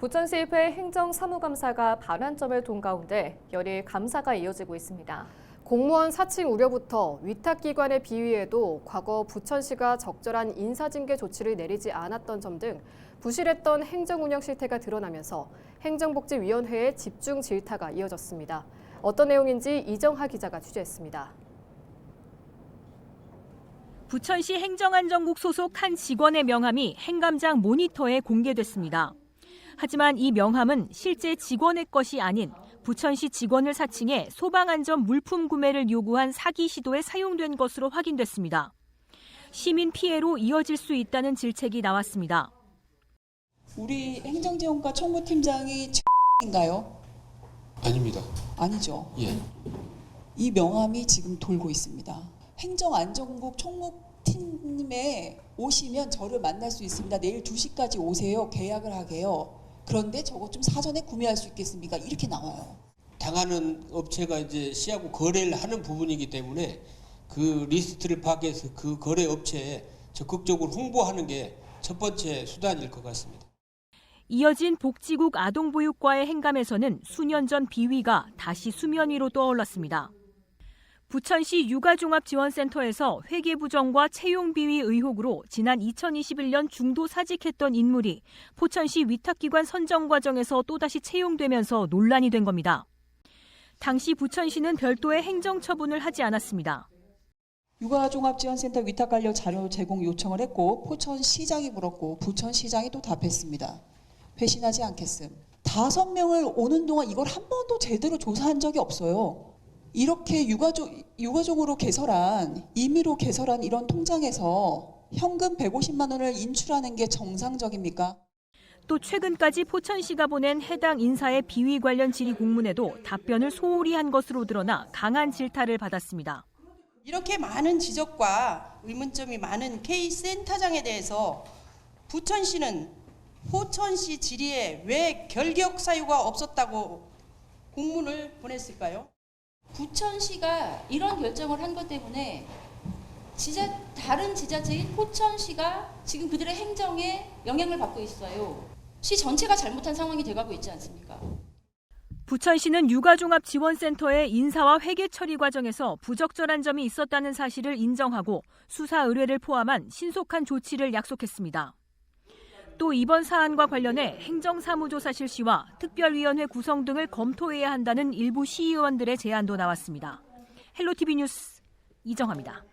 부천시의회 행정사무감사가 반환점을 돈 가운데 열일 감사가 이어지고 있습니다. 공무원 사칭 우려부터 위탁기관의 비위에도 과거 부천시가 적절한 인사징계 조치를 내리지 않았던 점 등 부실했던 행정운영 실태가 드러나면서 행정복지위원회의 집중 질타가 이어졌습니다. 어떤 내용인지 이정하 기자가 취재했습니다. 부천시 행정안전국 소속 한 직원의 명함이 행감장 모니터에 공개됐습니다. 하지만 이 명함은 실제 직원의 것이 아닌 부천시 직원을 사칭해 소방안전 물품 구매를 요구한 사기 시도에 사용된 것으로 확인됐습니다. 시민 피해로 이어질 수 있다는 질책이 나왔습니다. 우리 행정지원과 총무팀장이 인가요? 아닙니다. 아니죠. 예. 이 명함이 지금 돌고 있습니다. 행정안전국 총무팀에 오시면 저를 만날 수 있습니다. 내일 2시까지 오세요. 계약을 하게요. 그런데 저거 좀 사전에 구매할 수 있겠습니까? 이렇게 나와요. 당하는 업체가 이제 시하고 거래를 하는 부분이기 때문에 그 리스트를 파악해서 그 거래 업체에 적극적으로 홍보하는 게 첫 번째 수단일 것 같습니다. 이어진 복지국 아동보육과의 행감에서는 수년 전 비위가 다시 수면 위로 떠올랐습니다. 부천시 육아종합지원센터에서 회계부정과 채용비위 의혹으로 지난 2021년 중도 사직했던 인물이 포천시 위탁기관 선정 과정에서 또다시 채용되면서 논란이 된 겁니다. 당시 부천시는 별도의 행정처분을 하지 않았습니다. 육아종합지원센터 위탁 관련 자료 제공 요청을 했고 포천시장이 물었고 부천시장이 또 답했습니다. 회신하지 않겠음. 다섯 명을 오는 동안 이걸 한 번도 제대로 조사한 적이 없어요. 이렇게 육아적, 육아적으로 개설한 임의로 개설한 이런 통장에서 현금 150만 원을 인출하는 게 정상적입니까? 또 최근까지 포천시가 보낸 해당 인사의 비위 관련 질의 공문에도 답변을 소홀히 한 것으로 드러나 강한 질타를 받았습니다. 이렇게 많은 지적과 의문점이 많은 K 센터장에 대해서 부천시는 포천시 질의에 왜 결격 사유가 없었다고 공문을 보냈을까요? 부천시가 이런 결정을 한 것 때문에 지자 다른 지자체인 포천시가 지금 그들의 행정에 영향을 받고 있어요. 시 전체가 잘못한 상황이 돼가고 있지 않습니까? 부천시는 육아종합지원센터의 인사와 회계 처리 과정에서 부적절한 점이 있었다는 사실을 인정하고 수사 의뢰를 포함한 신속한 조치를 약속했습니다. 또 이번 사안과 관련해 행정사무조사 실시와 특별위원회 구성 등을 검토해야 한다는 일부 시의원들의 제안도 나왔습니다. 헬로티비 뉴스 이정화입니다.